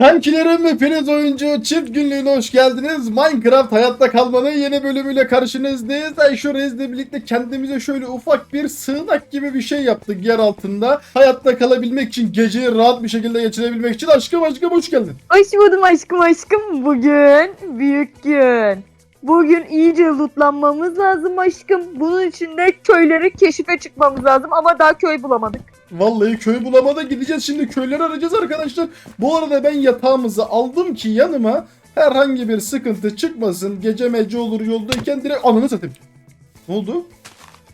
Kankilerim ve Filiz oyuncu çift günlüğüne hoş geldiniz. Minecraft hayatta kalmanın yeni bölümüyle karşınızdayız. Ayşe Reis'le birlikte kendimize şöyle ufak bir sığınak gibi bir şey yaptık yer altında. Hayatta kalabilmek için, geceyi rahat bir şekilde geçirebilmek için aşkım aşkım hoş geldin. Hoş buldum aşkım aşkım. Bugün büyük gün. Bugün iyice lootlanmamız lazım aşkım. Bunun için de köyleri keşife çıkmamız lazım ama daha köy bulamadık. Vallahi köy bulamadan gideceğiz şimdi köyleri arayacağız arkadaşlar. Bu arada ben yatağımızı aldım ki yanıma herhangi bir sıkıntı çıkmasın. Gece mece olur yoldayken direkt ananı satayım. Ne oldu?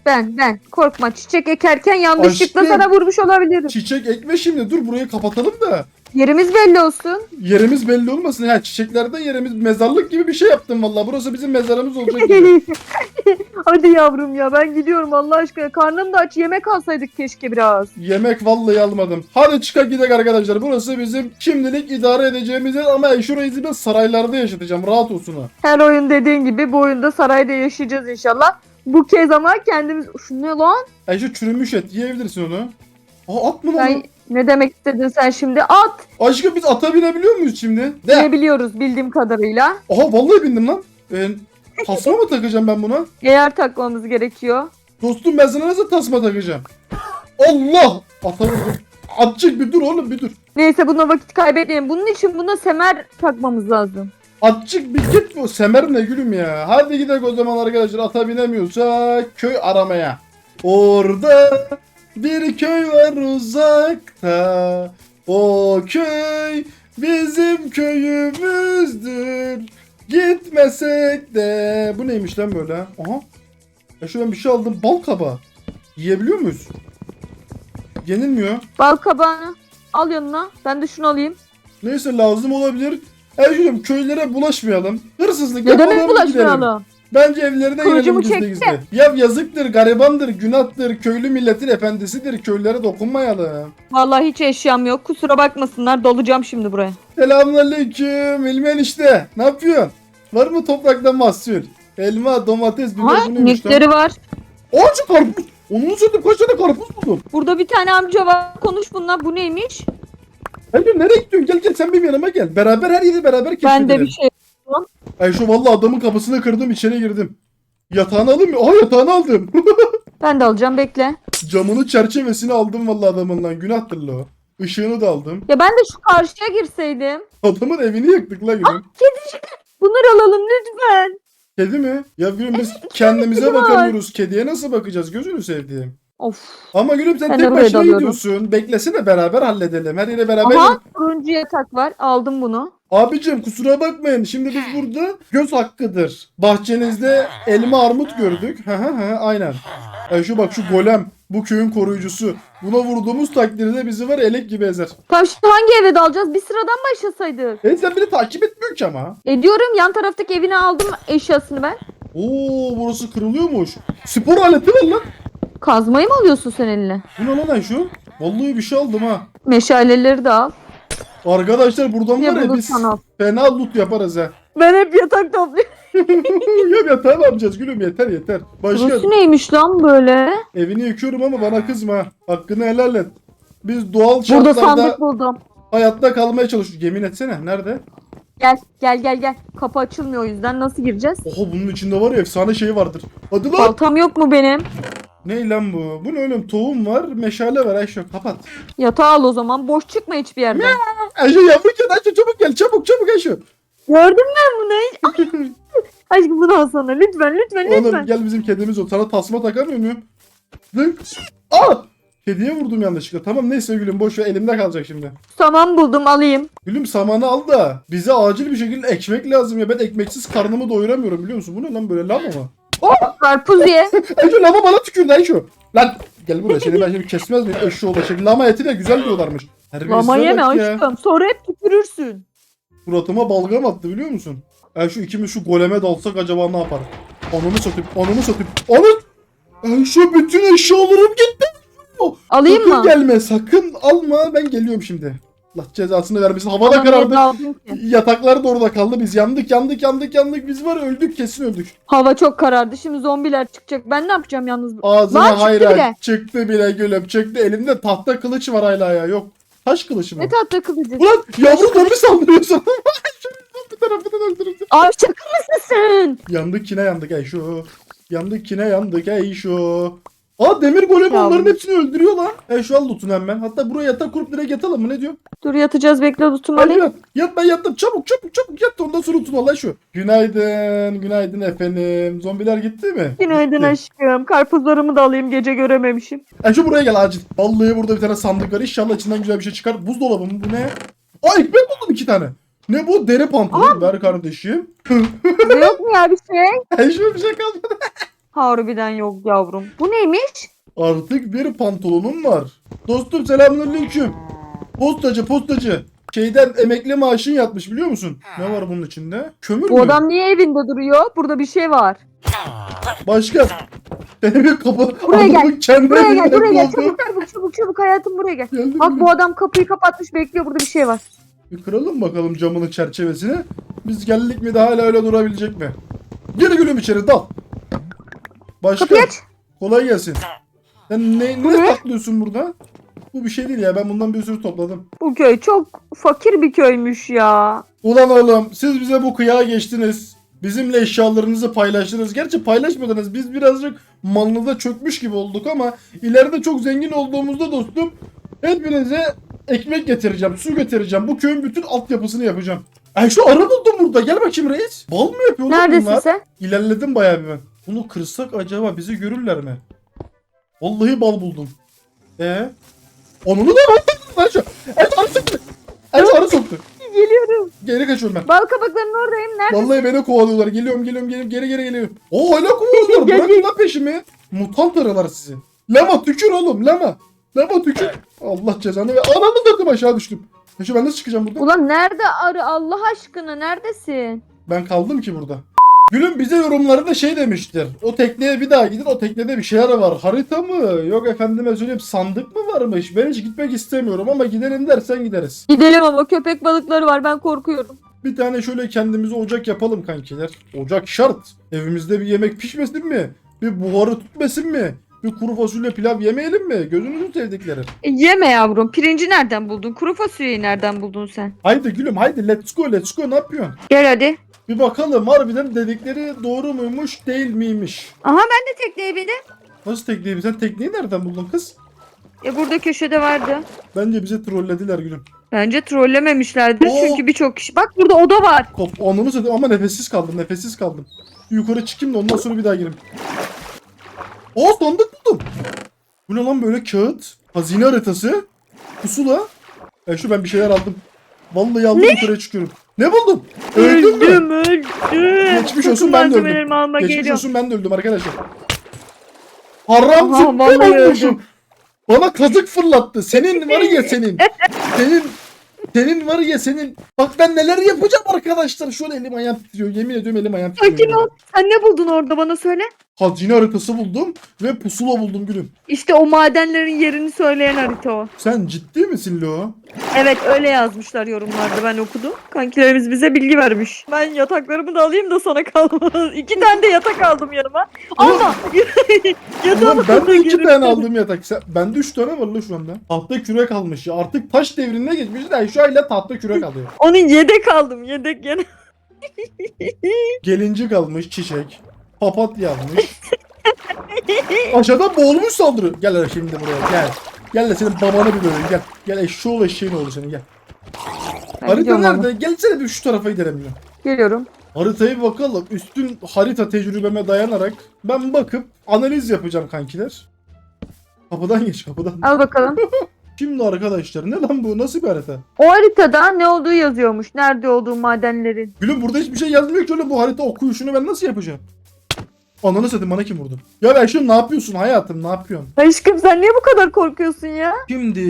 Ben ben korkma çiçek ekerken yanlışlıkla Aşkım. sana vurmuş olabilirim. Çiçek ekme şimdi dur burayı kapatalım da. Yerimiz belli olsun. Yerimiz belli olmasın. Ha çiçeklerden yerimiz mezarlık gibi bir şey yaptım vallahi. Burası bizim mezarımız olacak gibi. Hadi yavrum ya ben gidiyorum Allah aşkına. Karnım da aç yemek alsaydık keşke biraz. Yemek vallahi almadım. Hadi çıkar gidelim arkadaşlar. Burası bizim şimdilik idare edeceğimiz yer ama şurayı ben saraylarda yaşatacağım. Rahat olsun ha. Her oyun dediğin gibi bu oyunda sarayda yaşayacağız inşallah. Bu kez ama kendimiz... Şu ne lan? Ay şu çürümüş et yiyebilirsin onu. Aa at mı lan? Sen ne demek istedin sen şimdi? At! Aşkım biz ata binebiliyor muyuz şimdi? De. Ne biliyoruz bildiğim kadarıyla. Aha vallahi bindim lan. Ben tasma mı takacağım ben buna? Eğer takmamız gerekiyor. Dostum ben sana nasıl tasma takacağım? Allah! Ata vurdum. Atçık bir dur oğlum bir dur. Neyse buna vakit kaybetmeyelim. Bunun için buna semer takmamız lazım. Atçık bir git bu semer ne gülüm ya. Hadi gidelim o zaman arkadaşlar ata binemiyorsa köy aramaya. Orada bir köy var uzakta. O köy bizim köyümüzdür. Gitmesek de. Bu neymiş lan böyle? Aha. Ya şu ben bir şey aldım. Bal kabağı. Yiyebiliyor muyuz? Yenilmiyor. Bal kabağını al yanına. Ben de şunu alayım. Neyse lazım olabilir. Ercüğüm köylere bulaşmayalım. Hırsızlık Ne yapalım demek gidelim. Bence evlerine Kılıcımı girelim gizli çekti. gizli. Ya yazıktır, garibandır, günahtır, köylü milletin efendisidir. Köylere dokunmayalım. Vallahi hiç eşyam yok. Kusura bakmasınlar. Dolacağım şimdi buraya. Selamünaleyküm. İlmi enişte. Ne yapıyorsun? Var mı topraktan mahsul? Elma, domates, biber Ha, bu neymiş lan? nickleri var. Ağacı karpuz. Onu sürdüm. Kaç tane karpuz buldum? Burada bir tane amca var. Konuş bununla. Bu neymiş? Ercüğüm nereye gidiyorsun? Gel gel sen benim yanıma gel. Beraber her yeri beraber keşfedelim. Ben de bir şey. Ay şu vallahi adamın kapısını kırdım içeri girdim. Yatağını alayım mı? Aha yatağını aldım. Ben de alacağım. Bekle. Camını çerçevesini aldım vallahi adamın lan. Günahtır la o. Işığını da aldım. Ya ben de şu karşıya girseydim. Adamın evini yaktık la gülüm. Bunları alalım lütfen. Kedi mi? Ya gülüm biz kendimize var. bakamıyoruz. Kediye nasıl bakacağız gözünü sevdiğim. Of. Ama gülüm sen Ben tek oraya başına dalıyorum. gidiyorsun. Beklesene beraber halledelim. Her yere beraber. Aha turuncu yatak var. Aldım bunu. Abicim kusura bakmayın. Şimdi biz burada göz hakkıdır. Bahçenizde elma armut gördük. Hı hı hı aynen. Ay şu bak şu golem. Bu köyün koruyucusu. Buna vurduğumuz takdirde bizi var elek gibi ezer. Tamam şimdi hangi eve dalacağız? Bir sıradan başlasaydık. E sen beni takip etmiyorsun ki ama. Ediyorum yan taraftaki evine aldım eşyasını ben. Oo burası kırılıyormuş. Spor aleti var lan. Kazmayı mı alıyorsun sen eline? Bu ne lan Ayşu? Vallahi bir şey aldım ha. Meşaleleri de al. Arkadaşlar buradan var ya biz sana fena loot yaparız ha. Ben hep yatak topluyorum. ya yeter yapacağız gülüm yeter yeter. Başka Burası neymiş lan böyle? evini yıkıyorum ama bana kızma. ha. Hakkını helal et. Biz doğal Burada şartlarda sandık buldum. hayatta kalmaya çalışıyoruz. Yemin etsene nerede? Gel gel gel gel. Kapı açılmıyor o yüzden nasıl gireceğiz? Oha bunun içinde var ya efsane şey vardır. Hadi lan. Baltam yok mu benim? Ne lan bu? Bu ne oğlum? Tohum var, meşale var Ayşe. Kapat. Yatağı al o zaman. Boş çıkma hiçbir yerden. Ayşe yavru gel Ayşe çabuk gel çabuk çabuk Ayşe. Gördün mü bunu? Ay, Aşkım bunu al sana. Lütfen lütfen Oğlum lütfen. gel bizim kedimiz ol. Sana tasma takamıyor muyum? Dık. Aa! Kediye vurdum yanlışlıkla. Tamam neyse gülüm boş ver elimde kalacak şimdi. Tamam buldum alayım. Gülüm samanı al da bize acil bir şekilde ekmek lazım ya. Ben ekmeksiz karnımı doyuramıyorum biliyor musun? Bu ne lan böyle lama mı? Karpuz ye. Ayşe lama bana tükürdü Ayşe. Lan gel buraya seni ben şimdi kesmez miyim? Eşşi ola şimdi lama eti de güzel diyorlarmış. Terbiyesize Lama yeme bak ya. aşkım. Sonra hep tükürürsün. Suratıma balgam attı biliyor musun? Şu ikimiz şu goleme dalsak acaba ne yapar? Ananı satayım, ananı satayım. Anı! Şu bütün eşyalarım gitti. Alayım sakın mı? gelme, sakın alma. Ben geliyorum şimdi. Allah cezasını vermesin. Hava da karardı. Yataklar da orada kaldı. Biz yandık, yandık, yandık, yandık. Biz var öldük, kesin öldük. Hava çok karardı. Şimdi zombiler çıkacak. Ben ne yapacağım yalnız? Ağzına Lan çıktı hayran. bile. Çıktı bile gülüm, çıktı. Elimde tahta kılıç var hala ya. Yok. Taş kılıcı mı? Ne tatlı kılıcı. Ulan yavru zombi saldırıyor sana. Bir tarafından öldürüldü. Abi şaka mısın sen? Yandık kine yandık ey şu. Yandık kine yandık ey şu. Aa demir golem Ya onların hepsini öldürüyor lan. Ey şu al lootunu hemen. Hatta buraya yatak kurup direkt yatalım mı ne diyor? Dur yatacağız bekle tutum Hadi alayım. yat. Yat ben yattım. Çabuk çabuk çabuk yat da ondan sonra lootunu al lan şu. Günaydın. Günaydın efendim. Zombiler gitti mi? Günaydın Gitti. aşkım. Karpuzlarımı da alayım gece görememişim. Ey şu buraya gel acil. Vallahi burada bir tane sandık var. İnşallah içinden güzel bir şey çıkar. Buzdolabı mı bu ne? Aa ekmek buldum iki tane. Ne bu? Deri pantolon. Ver kardeşim. Bize yok mu ya bir şey? Ey şu bir şey kalmadı. Harbiden yok yavrum. Bu neymiş? Artık bir pantolonum var. Dostum selamünaleyküm. Postacı postacı. Şeyden emekli maaşın yatmış biliyor musun? Ne var bunun içinde? Kömür Bu mü? adam niye evinde duruyor? Burada bir şey var. Başka. Benim bir kapı. Buraya gel, adamın kendi Buraya gel buraya gel buldu. çabuk çabuk çabuk çabuk hayatım buraya gel. Geldim Bak bu adam kapıyı kapatmış bekliyor burada bir şey var. Bir kıralım bakalım camının çerçevesini. Biz geldik mi de hala öyle durabilecek mi? Geri gülüm içeri dal. Başka. Kapıyı aç. Kolay gelsin. Sen ne, Bu ne ne? saklıyorsun burada? Bu bir şey değil ya ben bundan bir sürü topladım. Bu köy çok fakir bir köymüş ya. Ulan oğlum siz bize bu kıyağa geçtiniz. Bizimle eşyalarınızı paylaştınız. Gerçi paylaşmadınız. Biz birazcık malınıza çökmüş gibi olduk ama ileride çok zengin olduğumuzda dostum hepinize ekmek getireceğim, su getireceğim. Bu köyün bütün altyapısını yapacağım. Ay şu arı buldum burada. Gel bakayım reis. Bal mı yapıyor lan Neredesin bunlar? sen? İlerledim bayağı bir ben. Bunu kırsak acaba bizi görürler mi? Vallahi bal buldum. Ee? Onunu da lan şu. Evet arı soktu. Evet arı soktu. Geliyorum. Geri kaçıyorum ben. Bal kabaklarının oradayım. Nerede? Vallahi beni kovalıyorlar. Geliyorum geliyorum geliyorum geri geri geliyorum. Oo hala kovalıyorlar. Bırakın lan peşimi. Mutant arılar sizi. Lama tükür oğlum lama. Lama tükür. Allah cezanı ver. Anamı takım aşağı düştüm. Şu ben nasıl çıkacağım buradan? Ulan nerede arı Allah aşkına neredesin? Ben kaldım ki burada. Gülüm bize yorumlarda şey demiştir. O tekneye bir daha gidin o teknede bir şeyler var. Harita mı? Yok efendime söyleyeyim sandık mı varmış? Ben hiç gitmek istemiyorum ama gidelim dersen gideriz. Gidelim ama köpek balıkları var ben korkuyorum. Bir tane şöyle kendimize ocak yapalım kankiler. Ocak şart. Evimizde bir yemek pişmesin mi? Bir buharı tutmasın mi? Bir kuru fasulye pilav yemeyelim mi? Gözünüzü sevdiklerim. E, yeme yavrum pirinci nereden buldun? Kuru fasulyeyi nereden buldun sen? Haydi gülüm haydi let's go let's go ne yapıyorsun? Gel hadi. Bir bakalım harbiden dedikleri doğru muymuş değil miymiş? Aha ben de tekneye bindim. Nasıl tekneyi? Sen tekneyi nereden buldun kız? E burada köşede vardı. Bence bizi trollediler gülüm. Bence trollememişlerdir Oo. çünkü birçok kişi. Bak burada oda var. Kop anlamı satayım ama nefessiz kaldım nefessiz kaldım. Yukarı çıkayım da ondan sonra bir daha gireyim. Oo sandık buldum. Bu ne lan böyle kağıt? Hazine haritası. Pusula. E şu ben bir şeyler aldım. Vallahi aldım yukarıya çıkıyorum. Ne buldum? Öldün mü? öldüm öldüm. Geçmiş olsun, ben de öldüm. Geçmiş geliyorum. olsun ben de öldüm arkadaşlar. Haram vallahi olmuşum. Bana kazık fırlattı. Senin var ya senin. Senin senin var ya senin. Bak ben neler yapacağım arkadaşlar. Şu an elim ayağım titriyor. Yemin ediyorum elim ayağım titriyor. Sakin ol. Sen ne buldun orada bana söyle. Hazine haritası buldum ve pusula buldum gülüm. İşte o madenlerin yerini söyleyen harita o. Sen ciddi misin Lo? Evet öyle yazmışlar yorumlarda ben okudum. Kankilerimiz bize bilgi vermiş. Ben yataklarımı da alayım da sana kalmaz. İki tane de yatak aldım yanıma. Ama yatağımı ben de iki tane aldım yatak. Sen, bende üç tane var lan şu anda. Tahta kürek almış ya. Artık taş devrine geçmiş de şu hala tahta kürek alıyor. Onun yedek aldım yedek gene. Gelincik almış çiçek. Papatya almış. Aşağıdan boğulmuş saldırı. Gel hele şimdi buraya gel. Gel de senin babanı bir döveyim gel. Gel eşşoğlu eşeğin oğlu senin gel. Ben Harita gidiyorum nerede? ama. Gelsene bir şu tarafa gidelim ya. Geliyorum. Haritayı bir bakalım. Üstün harita tecrübeme dayanarak ben bakıp analiz yapacağım kankiler. Kapıdan geç kapıdan. Al bakalım. Şimdi arkadaşlar ne lan bu? Nasıl bir harita? O haritada ne olduğu yazıyormuş. Nerede olduğu madenlerin. Gülüm burada hiçbir şey yazmıyor ki öyle bu harita okuyuşunu ben nasıl yapacağım? Ananı satayım bana kim vurdu? Ya ben şimdi ne yapıyorsun hayatım ne yapıyorsun? Aşkım sen niye bu kadar korkuyorsun ya? Şimdi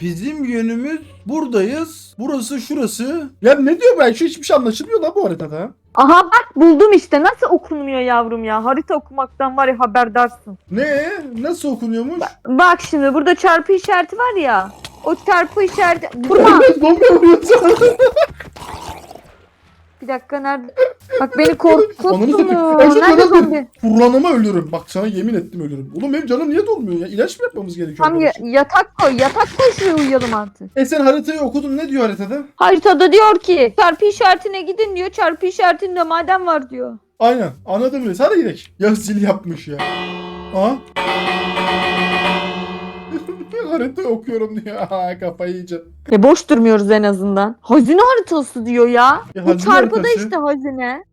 bizim yönümüz buradayız. Burası şurası. Ya ne diyor ben şu hiçbir şey anlaşılmıyor lan bu haritada. Aha bak buldum işte. Nasıl okunuyor yavrum ya? Harita okumaktan var ya haberdarsın. Ne? Nasıl okunuyormuş? Bak şimdi burada çarpı işareti var ya. O çarpı işareti... Vurma! Bir dakika nerede? Bak beni Ananı korkuttun satayım. mu? Ayşe Nerede zombi? Kur'an'ıma ölürüm. Bak sana yemin ettim ölürüm. Oğlum benim canım niye dolmuyor ya? İlaç mı yapmamız gerekiyor? Tam ya- arkadaşım? yatak koy. Yatak koy şuraya uyuyalım artık. E sen haritayı okudun ne diyor haritada? Haritada diyor ki çarpı işaretine gidin diyor. Çarpı işaretinde maden var diyor. Aynen anladım reis. Hadi gidelim. Ya zil yapmış ya. Aha. Haritayı okuyorum diyor. Aha, kafayı yiyeceğim. E boş durmuyoruz en azından. Hazine haritası diyor ya. Ya Bu hazine çarpıda haritası. işte hazine.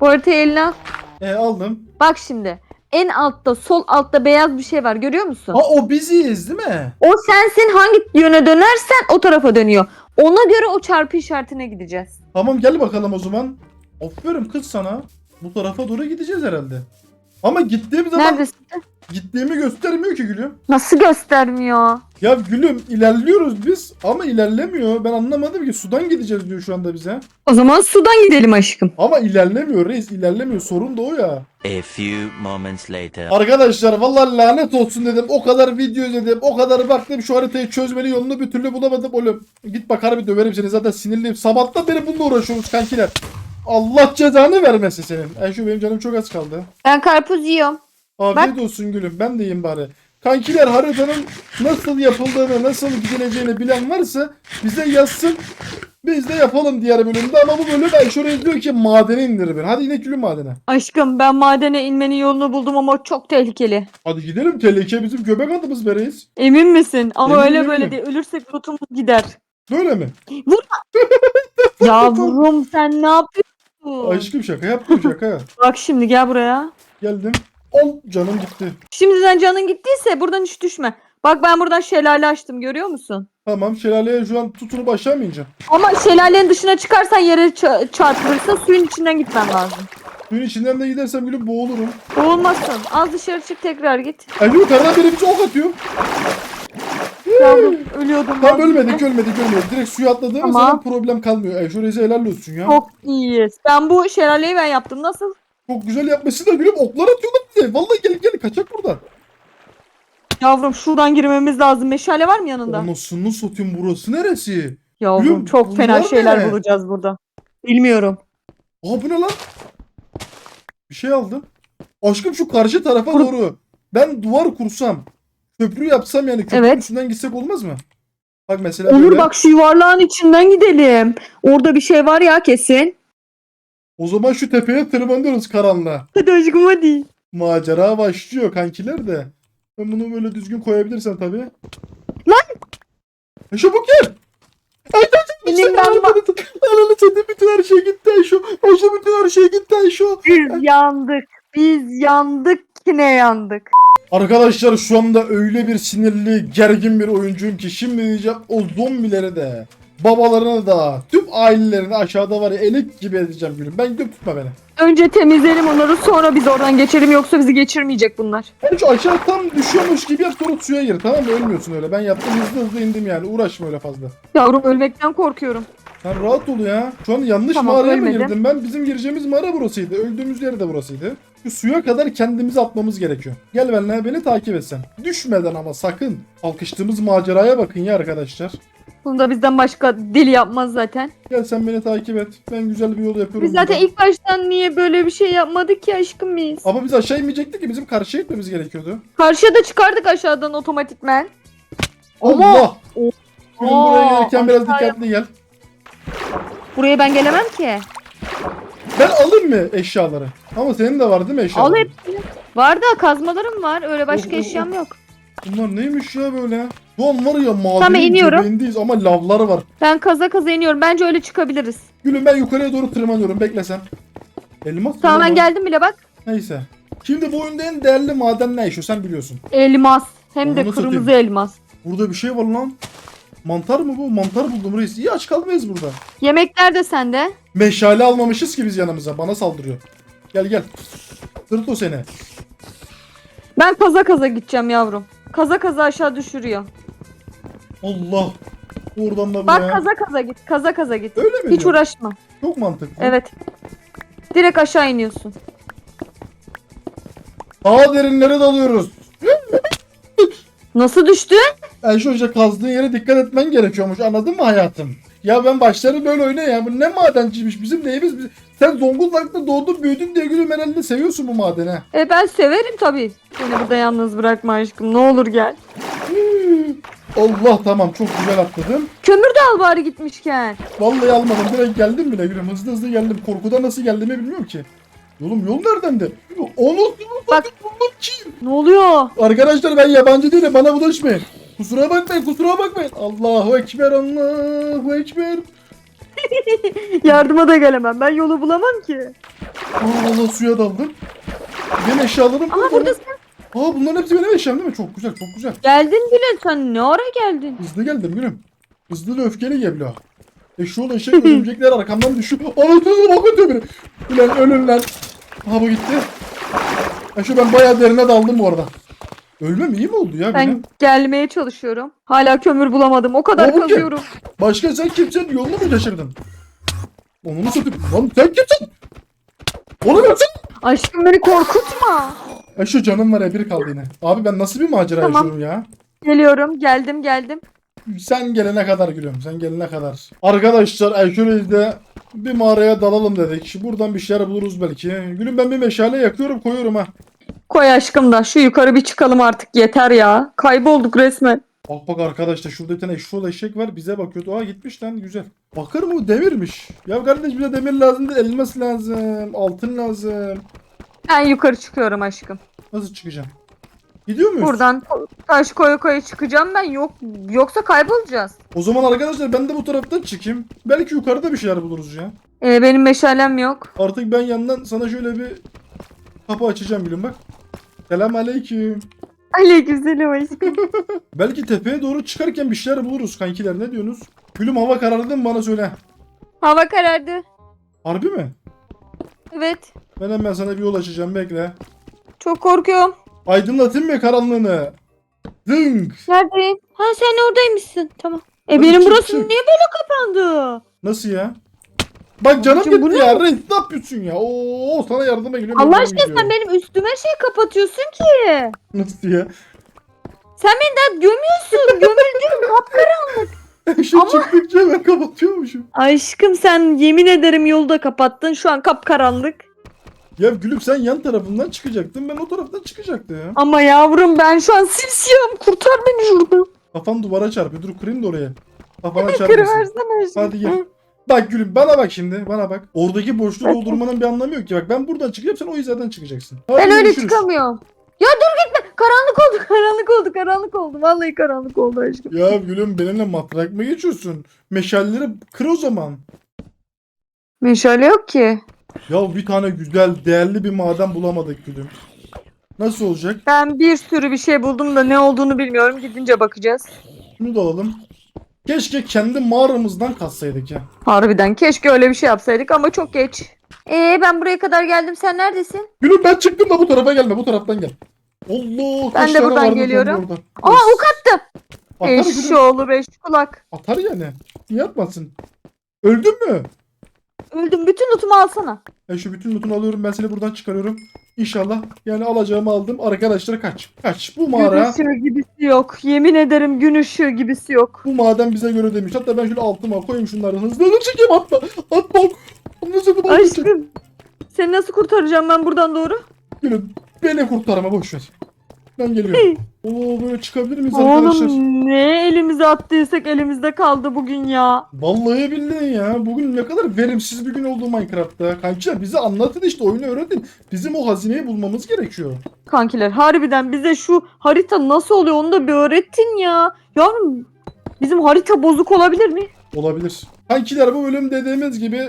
Bu haritayı eline al. E aldım. Bak şimdi. En altta sol altta beyaz bir şey var görüyor musun? Ha o biziz değil mi? O sensin hangi yöne dönersen o tarafa dönüyor. Ona göre o çarpı işaretine gideceğiz. Tamam gel bakalım o zaman. Aferin kız sana. Bu tarafa doğru gideceğiz herhalde. Ama gittiğim zaman Neredesin? Gittiğimi göstermiyor ki gülüm. Nasıl göstermiyor? Ya gülüm ilerliyoruz biz ama ilerlemiyor. Ben anlamadım ki sudan gideceğiz diyor şu anda bize. O zaman sudan gidelim aşkım. Ama ilerlemiyor reis ilerlemiyor. Sorun da o ya. A few moments later. Arkadaşlar vallahi lanet olsun dedim. O kadar video izledim. O kadar baktım şu haritayı çözmeli yolunu bir türlü bulamadım oğlum. Git bak harbi döverim seni zaten sinirliyim. Sabahtan beri bununla uğraşıyoruz kankiler. Allah cezanı vermesin senin. Ay şu benim canım çok az kaldı. Ben karpuz yiyorum. Afiyet olsun gülüm. Ben de yiyeyim bari. Kankiler haritanın nasıl yapıldığını, nasıl gidileceğini bilen varsa bize yazsın. Biz de yapalım diğer bölümde ama bu bölüm Ayşe diyor ki madene indir beni. Hadi yine gülüm madene. Aşkım ben madene inmenin yolunu buldum ama çok tehlikeli. Hadi gidelim. Tehlike bizim göbek adımız be reis. Emin misin? Ama Eminim, öyle böyle eminim. değil. Ölürsek lootumuz gider. Böyle mi? Yavrum sen ne yapıyorsun? Aşkım şaka yaptım şaka. Bak şimdi gel buraya. Geldim. Al canım gitti. Şimdiden canın gittiyse buradan hiç düşme. Bak ben buradan şelale açtım görüyor musun? Tamam şelaleye şu an tutunup aşağı mı ineceğim? Ama şelalenin dışına çıkarsan yere ça- çarpılırsa suyun içinden gitmen lazım. Suyun içinden de gidersem gülüm boğulurum. Boğulmazsın. Az dışarı çık tekrar git. Ay yukarıdan biri bize ok atıyor. Yavrum ölüyordum. Tam ben. ölmedik ölmedik ölmedik. Direkt suya atladığımız Tamam. zaman problem kalmıyor. Ay şu reise helal olsun ya. Çok iyiyiz. Ben bu şelaleyi ben yaptım. Nasıl? Çok güzel yapmışsın da gülüm oklar atıyorlar bize. Vallahi gel gel kaçak buradan. Yavrum şuradan girmemiz lazım. Meşale var mı yanında? Anasını satayım burası neresi? Yavrum Gülüm, çok fena şeyler ne? bulacağız burada. Bilmiyorum. Aa bu ne lan? Bir şey aldım. Aşkım şu karşı tarafa Kur- doğru. Ben duvar kursam. Köprü yapsam yani köprünün Evet. üstünden gitsek olmaz mı? Bak mesela Olur böyle. bak şu yuvarlağın içinden gidelim. Orada bir şey var ya kesin. O zaman şu tepeye tırmanıyoruz karanlığa. Hadi aşkım hadi. Macera başlıyor kankiler de. Ben bunu böyle düzgün koyabilirsem tabii. Lan! E çabuk gel. Ay ben va- Ananı satayım bütün her şey gitti Ayşo. Ayşo bütün her şey gitti Ayşo. Biz yandık. Biz yandık yine yandık. Arkadaşlar şu anda öyle bir sinirli, gergin bir oyuncuyum ki şimdi diyeceğim o zombileri de, babalarını da, tüm ailelerini aşağıda var ya elik gibi edeceğim gülüm. Ben gidiyorum tutma beni. Önce temizleyelim onları sonra biz oradan geçelim yoksa bizi geçirmeyecek bunlar. Şu aşağı tam düşüyormuş gibi yap sonra suya gir tamam mı? Ölmüyorsun öyle. Ben yaptım hızlı hızlı indim yani. Uğraşma öyle fazla. Yavrum ölmekten korkuyorum. Sen rahat ol ya. Şu an yanlış Tamam, mağaraya mı girdim ben? Bizim gireceğimiz mağara burasıydı. Öldüğümüz yer de burasıydı. Şu suya kadar kendimizi atmamız gerekiyor. Gel benimle beni takip et sen. Düşmeden ama sakın. Alkıştığımız maceraya bakın ya arkadaşlar. Bunu da bizden başka deli yapmaz zaten. Gel sen beni takip et. Ben güzel bir yol yapıyorum. Biz zaten burada. ilk baştan niye böyle bir şey yapmadık ki aşkım biz? Ama biz aşağı inmeyecektik ki bizim karşıya gitmemiz gerekiyordu. Karşıya da çıkardık aşağıdan otomatikmen. Ama- Allah! Gülüm buraya gelirken biraz aşağıya- dikkatli gel. Buraya ben gelemem ki. Ben alayım mı eşyaları? Ama senin de var değil mi eşyaların? Al hepsini. Var da kazmalarım var. Öyle başka Oh, oh, oh. eşyam yok. Bunlar neymiş ya böyle? Şu an var ya madenin Tamam, iniyorum. göbeğindeyiz ama lavları var. Ben kaza kaza iniyorum. Bence öyle çıkabiliriz. Gülüm ben yukarıya doğru tırmanıyorum bekle sen. Elmas mı Tamam ben bu? geldim bile bak. Neyse. Şimdi bu oyunda en değerli maden ne şu sen biliyorsun. Elmas. Hem de Onu kırmızı satayım. elmas. Burada bir şey var lan. Mantar mı bu? Mantar buldum reis. İyi aç kalmayız burada. Yemekler de sende. Meşale almamışız ki biz yanımıza. Bana saldırıyor. Gel gel. Sırt o seni. Ben kaza kaza gideceğim yavrum. Kaza kaza aşağı düşürüyor. Allah. Oradan da Bak buraya. kaza kaza git. Kaza kaza git. Öyle mi? Hiç diyorsun? uğraşma. Çok mantıklı. Evet. Direkt aşağı iniyorsun. Daha derinlere dalıyoruz. Nasıl düştün? Ayşe Hoca kazdığın yere dikkat etmen gerekiyormuş. Anladın mı hayatım? Ya ben başları böyle oyna ya. Bu ne madenciymiş bizim neyimiz? Biz... Sen Zonguldak'ta doğdun büyüdün diye gülüm herhalde seviyorsun bu madeni. ha. E ben severim tabii. Seni burada yalnız bırakma aşkım. Ne olur gel. Allah tamam çok güzel atladım. Kömür de al bari gitmişken. Vallahi almadım direkt geldim bile gülüm hızlı hızlı geldim. Korkudan nasıl geldiğimi bilmiyorum ki. Oğlum yol neredendi? Onu Bak. bunlar kim? Ne oluyor? Arkadaşlar ben yabancı değilim bana bulaşmayın. Kusura bakmayın kusura bakmayın. Allahu Ekber Allahu Ekber. Yardıma da gelemem. Ben yolu bulamam ki. Aa, Allah suya daldım. Benim eşyalarım Aha burada. buradasın. Aa bunların hepsi benim eşyam değil mi? Çok güzel çok güzel. Geldin bile sen ne ara geldin? Hızlı geldim gülüm. Hızlı ve öfkeli geblo. E şu olan eşek örümcekler arkamdan düşüyor. Anasını bak ötüyor beni. Ulan ölün lan. Ha bu gitti. Ya şu ben bayağı derine daldım bu arada. Ölmem iyi mi oldu ya Ben benim? gelmeye çalışıyorum. Hala kömür bulamadım. O kadar Oğlum kim? kazıyorum. Başka sen kimsenin yolunu mu şaşırdın? Onu mu satayım? Lan sen kimsin? Oğlum sen? Aşkım beni korkutma. Ya şu canım var ya bir kaldı yine. Abi ben nasıl bir macera Tamam. yaşıyorum ya? Geliyorum. Geldim geldim. Sen gelene kadar gülüyorum. Sen gelene kadar. Arkadaşlar Erkölez'de bir mağaraya dalalım dedik. Buradan bir şeyler buluruz belki. Gülüm ben bir meşale yakıyorum koyuyorum ha. Koy aşkım da şu yukarı bir çıkalım artık yeter ya. Kaybolduk resmen. Bak bak arkadaşlar şurada bir tane eşşoğlu eşek var bize bakıyordu. Aa gitmiş lan güzel. Bakır mı? Demirmiş. Ya kardeş bize demir lazım değil elmas lazım. Altın lazım. Ben yukarı çıkıyorum aşkım. Nasıl çıkacağım? Gidiyor muyuz? Buradan taş koya koya çıkacağım ben. Yok yoksa kaybolacağız. O zaman arkadaşlar ben de bu taraftan çıkayım. Belki yukarıda bir şeyler buluruz ya. Ee, benim meşalem yok. Artık ben yandan sana şöyle bir kapı açacağım gülüm bak. Selam aleyküm. Aleykümselam aşkım. Belki tepeye doğru çıkarken bir şeyler buluruz kankiler ne diyorsunuz? Gülüm hava karardı mı bana söyle. Hava karardı. Harbi mi? Evet. Ben hemen sana bir yol açacağım bekle. Çok korkuyorum. Aydınlatayım mı karanlığını? Dınk. Neredeyim? Ha sen oradaymışsın. Tamam. E Hadi benim çık, burası çık. niye böyle kapandı? Nasıl ya? Bak canım Babacım, bu gitti ne? ya. Reis ne yapıyorsun ya? Oo sana yardıma geliyorum. Allah yardıma aşkına sen benim üstüme şey kapatıyorsun ki. Nasıl ya? Sen beni daha gömüyorsun. Gömüldüm kapkara. Şu Ama- çıktıkça ben kapatıyormuşum. Aşkım sen yemin ederim yolu da kapattın. Şu an kapkaranlık. Ya gülüm sen yan tarafından çıkacaktın. Ben o taraftan çıkacaktım ya. Ama yavrum ben şu an simsiyahım. Kurtar beni şuradan. Kafam duvara çarpıyor. Dur kırayım da oraya. Kafana çarpmasın. Kırıversene aşkım. Hadi gel. Bak gülüm bana bak şimdi bana bak. Oradaki boşluğu doldurmanın bir anlamı yok ki. Bak ben buradan çıkacağım sen o yüzden çıkacaksın. Hadi Ben öyle görüşürüz. çıkamıyorum. Ya dur gitme. Karanlık oldu, karanlık oldu, karanlık oldu. Vallahi karanlık oldu aşkım. Ya gülüm benimle matrak mı geçiyorsun? Meşalleri kır o zaman. Meşale yok ki. Ya bir tane güzel değerli bir maden bulamadık gülüm. Nasıl olacak? Ben bir sürü bir şey buldum da ne olduğunu bilmiyorum. Gidince bakacağız. Şunu da alalım. Keşke kendi mağaramızdan katsaydık ya. Harbiden keşke öyle bir şey yapsaydık ama çok geç. Ee ben buraya kadar geldim. Sen neredesin? Gülüm ben çıktım da bu tarafa gelme bu taraftan gel. Allah Ben kaç de tane buradan vardı geliyorum. orada? Aa ok attım. Atar gülüm. Eşşoğlu beş kulak. Atar yani. Niye atmasın? Öldün mü? Öldüm. Bütün lootumu alsana. Ben şu bütün lootunu alıyorum. Ben seni buradan çıkarıyorum. İnşallah. Yani alacağımı aldım. Arkadaşlar kaç. Kaç. Bu Gün mağara. ışığı gibisi yok. Yemin ederim gün ışığı gibisi yok. Bu maden bize göre demiş. Hatta ben şöyle altıma koyayım şunları. Hızlı hızlı çekeyim atma. Atma. Nasıl bu Aşkım. Seni nasıl kurtaracağım ben buradan doğru? Gülüm. Beni kurtarma boş ver. Ben geliyorum. Oo böyle çıkabilir miyiz arkadaşlar? Oğlum ne elimize attıysak elimizde kaldı bugün ya. Vallahi billahi ya. Bugün ne kadar verimsiz bir gün oldu Minecraft'ta. Kankiler bize anlatın işte oyunu öğretin. Bizim o hazineyi bulmamız gerekiyor. Kankiler harbiden bize şu harita nasıl oluyor onu da bir öğretin ya. Yavrum bizim harita bozuk olabilir mi? Olabilir. Kankiler bu bölüm dediğimiz gibi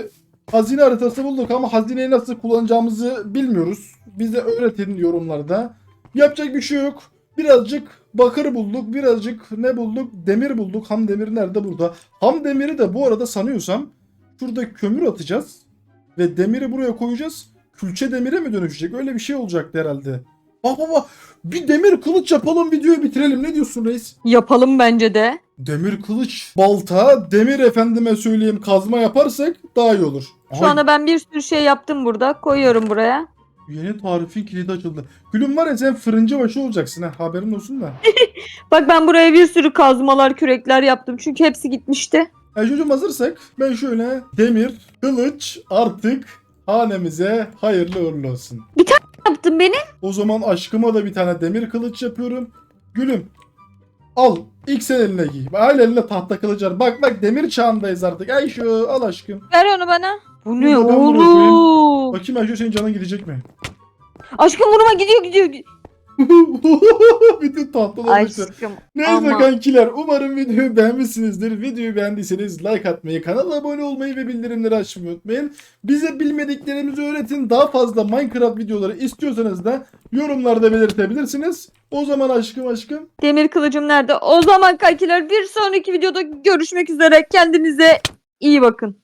hazine haritası bulduk ama hazineyi nasıl kullanacağımızı bilmiyoruz. Bize öğretin yorumlarda. Yapacak bir şey yok. Birazcık bakır bulduk, birazcık ne bulduk? Demir bulduk. Ham demiri nerede? Burada. Ham demiri de bu arada sanıyorsam şurada kömür atacağız ve demiri buraya koyacağız. Külçe demire mi dönüşecek? Öyle bir şey olacaktı herhalde. Bak baba bir demir kılıç yapalım videoyu bitirelim. Ne diyorsun reis? Yapalım bence de. Demir kılıç, balta, demir efendime söyleyeyim kazma yaparsak daha iyi olur. Şu Aha, anda ben bir sürü şey yaptım burada. Koyuyorum buraya. Yeni tarifin kilidi açıldı. Gülüm var ya sen fırıncı başı olacaksın ha haberin olsun da. Bak ben buraya bir sürü kazmalar, kürekler yaptım. Çünkü hepsi gitmişti. Ayşe'cim hazırsak ben şöyle demir, kılıç artık hanemize hayırlı uğurlu olsun. Yaptın beni. O zaman aşkıma da bir tane demir kılıç yapıyorum. Gülüm al ilk sen eline giy. Hala eline tahta kılıç. Bak bak demir çağındayız artık. Ayşe al aşkım. Ver onu bana. Bu ne ne Bunu oğlum? Bakayım Ayşe senin canın gidecek mi? Aşkım vurma gidiyor gidiyor. Bütün tahtalar düştü. Aşkım. Neyse Ama- kankiler umarım videoyu beğenmişsinizdir. Videoyu beğendiyseniz like atmayı, kanala abone olmayı ve bildirimleri açmayı unutmayın. Bize bilmediklerimizi öğretin. Daha fazla Minecraft videoları istiyorsanız da yorumlarda belirtebilirsiniz. O zaman aşkım aşkım. Demir kılıcım nerede? O zaman kankiler bir sonraki videoda görüşmek üzere. Kendinize iyi bakın.